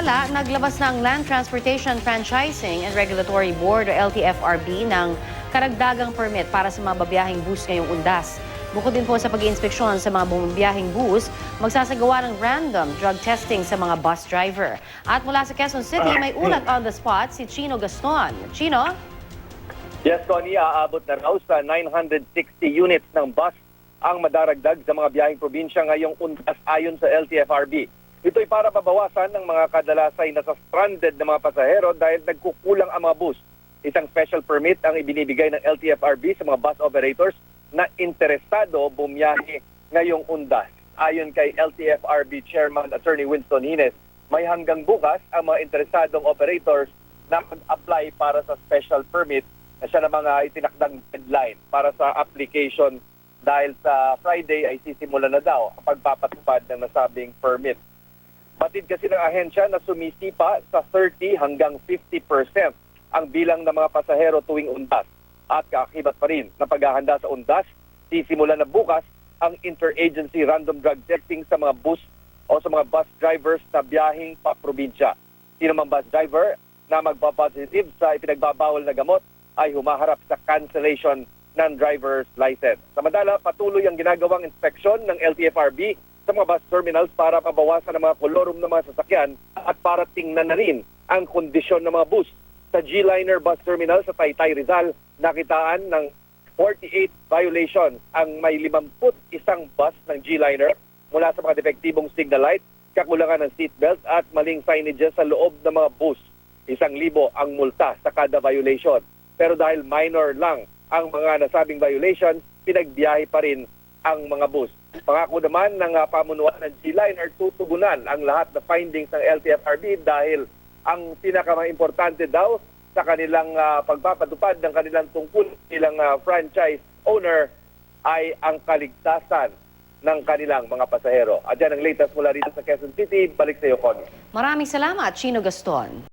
Samantala, naglabas na ang Land Transportation Franchising and Regulatory Board o LTFRB ng karagdagang permit para sa mga babiyahing bus ngayong undas. Bukod din po sa pag-iinspeksyon sa mga bumabiyahing bus, magsasagawa ng random drug testing sa mga bus driver. At mula sa Quezon City, may ulat on the spot si Chino Gaston. Chino? Yes, Tony, aabot na raw sa 960 units ng bus ang madaragdag sa mga biyaheng probinsya ngayong undas ayon sa LTFRB. Ito'y para mabawasan ng mga kadalasay na sa stranded na mga pasahero dahil nagkukulang ang mga bus. Isang special permit ang ibinibigay ng LTFRB sa mga bus operators na interesado bumiyahe ngayong undas. Ayon kay LTFRB Chairman Attorney Winston Hines, may hanggang bukas ang mga interesadong operators na mag-apply para sa special permit na siya na mga itinakdang deadline para sa application dahil sa Friday ay sisimula na daw ang pagpapatupad ng nasabing permit. Batid kasi ng ahensya na sumisipa sa 30 hanggang 50% ang bilang ng mga pasahero tuwing undas. At kaakibat pa rin na paghahanda sa undas, sisimula na bukas ang interagency random drug testing sa mga bus o sa mga bus drivers na biyahing pa-probinsya. Sino mang bus driver na magpa-positive sa ipinagbabawal na gamot ay humaharap sa cancellation ng driver's license. Samantala, patuloy ang ginagawang inspeksyon ng LTFRB sa mga bus terminals para mabawasan ang mga kolorum ng mga sasakyan at para tingnan na rin ang kondisyon ng mga bus. Sa G-Liner Bus Terminal sa Taytay Rizal, nakitaan ng 48 violations ang may 51 bus ng G-Liner mula sa mga depektibong signal light, kakulangan ng seatbelt at maling signages sa loob ng mga bus. Isang libo ang multa sa kada violation. Pero dahil minor lang ang mga nasabing violations, pinagbiyahe pa rin ang mga bus. Pangako naman ng uh, pamunuan ng G-Liner, tutugunan ang lahat na findings ng LTFRB dahil ang pinaka-importante daw sa kanilang ah, pagpapatupad ng kanilang tungkol bilang ah, franchise owner ay ang kaligtasan ng kanilang mga pasahero. At yan ang latest mula rito sa Quezon City. Balik sa iyo, Connie. Maraming salamat, Chino Gaston.